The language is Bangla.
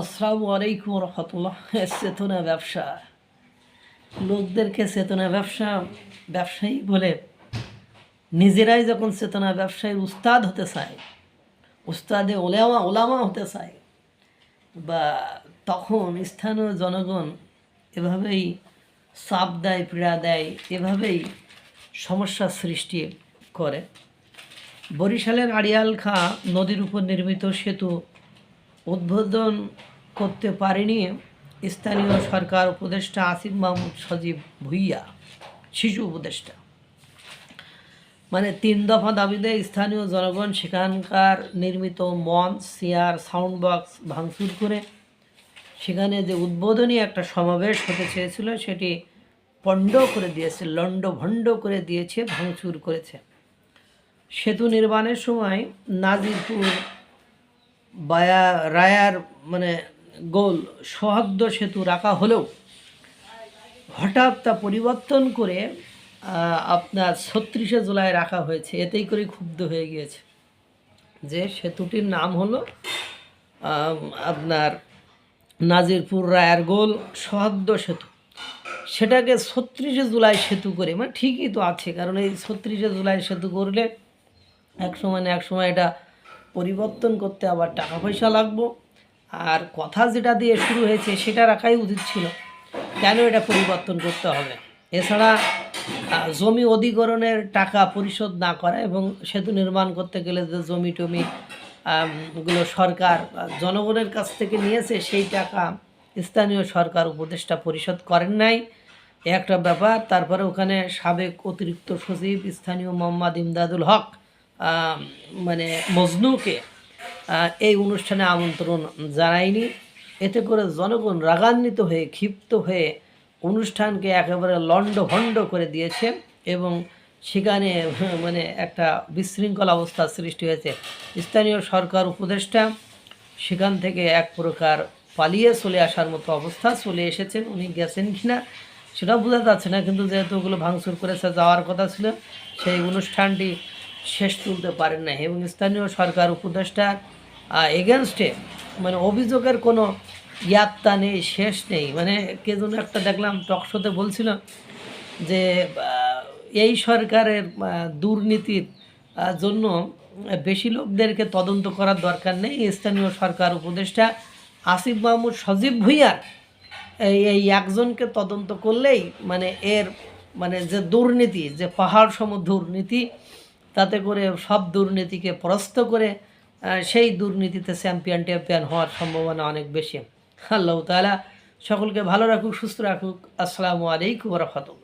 আসসালামু আলাইকুম রহমতুল্লাহ। চেতনা ব্যবসা। লোকদেরকে চেতনা ব্যবসা, ব্যবসায়ী বলে নিজেরাই যখন চেতনা ব্যবসায়ীর উস্তাদ হতে চায়, উস্তাদে ওলামা ওলামা হতে চায়, বা তখন স্থানীয় জনগণ এভাবেই চাপ দেয়, পীড়া দেয়, এভাবেই সমস্যার সৃষ্টি করে। বরিশালের আড়িয়াল খা নদীর উপর নির্মিত সেতু উদ্বোধন করতে পারেনি স্থানীয় সরকার উপদেষ্টা আসিফ মাহমুদ সজীব ভুইয়া, শিশু উপদেষ্টা। মানে তিন দফা দাবিতে স্থানীয় জনগণ সেখানকার নির্মিত মঞ্চ, চেয়ার সাউন্ড বক্স ভাঙচুর করে সেখানে যে উদ্বোধনী একটা সমাবেশ হতে চেয়েছিল সেটি পণ্ড করে দিয়েছে লণ্ড ভণ্ড করে দিয়েছে, ভাঙচুর করেছে। সেতু নির্মাণের সময় নাজিরপুর বায়া রায়ার মানে গোল সহদ্দ সেতু রাখা হলেও হঠাৎ তা পরিবর্তন করে আপনার ছত্রিশে জুলাই রাখা হয়েছে। এতেই করে ক্ষুব্ধ হয়ে গিয়েছে যে সেতুটির নাম হলো আপনার নাজিরপুর রায়ার গোল সহদ্দ সেতু। সেটাকে ছত্রিশে জুলাই সেতু করে মানে ঠিকই তো আছে, কারণ এই ছত্রিশে জুলাই সেতু করলে এক সময় না এক সময় এটা পরিবর্তন করতে আবার টাকা পয়সা লাগবো। আর কথা যেটা দিয়ে শুরু হয়েছে সেটা রাখাই উচিত ছিল। কেন এটা পরিবর্তন করতে হবে? এছাড়া জমি অধিগ্রহণের টাকা পরিশোধ না করা এবং সেতু নির্মাণ করতে গেলে যে জমি টমি গুলো সরকার জনগণের কাছ থেকে নিয়েছে সেই টাকা স্থানীয় সরকার উপদেষ্টা পরিশোধ করেন নাই। একটা ব্যাপার। তারপরে ওখানে সাবেক অতিরিক্ত সচিব স্থানীয় মোহাম্মদ ইমদাদুল হক মানে মজনুকে এই অনুষ্ঠানে আমন্ত্রণ জানায়নি এতে করে জনগণ রাগান্বিত হয়ে, ক্ষিপ্ত হয়ে অনুষ্ঠানকে একেবারে লণ্ড ভণ্ড করে দিয়েছে এবং সেখানে মানে একটা বিশৃঙ্খল অবস্থার সৃষ্টি হয়েছে। স্থানীয় সরকার উপদেষ্টা সেখান থেকে এক প্রকার পালিয়ে চলে আসার মতো অবস্থা চলে এসেছেন। উনি গেছেন কিনা সেটাও বোঝা যাচ্ছে না, কিন্তু যেহেতু ওগুলো ভাঙচুর করেছে যাওয়ার কথা ছিল, সেই অনুষ্ঠানটি শেষ তুলতে পারেন না এবং স্থানীয় সরকার, উপদেষ্টা এগেনস্টে মানে অভিযোগের কোনো ইয়াত্তা নেই, শেষ নেই। মানে কে যেন একটা দেখলাম টকশোতে বলছিল যে এই সরকারের দুর্নীতির জন্য বেশি লোকদেরকে তদন্ত করার দরকার নেই। স্থানীয় সরকার, উপদেষ্টা আসিফ মাহমুদ সজীব ভুইয়ার এই একজনকে তদন্ত করলেই মানে এর মানে যে দুর্নীতি, যে পাহাড় সম দুর্নীতি তাতে করে সব দুর্নীতিকে পরাস্ত করে সেই দুর্নীতিতে চ্যাম্পিয়ন ট্যাম্পিয়ন হওয়ার সম্ভাবনা অনেক বেশি। আল্লাহ তালা সকলকে ভালো রাখুক, সুস্থ রাখুক। আসসালামু আলাইকুম রহমতুল্লাহ।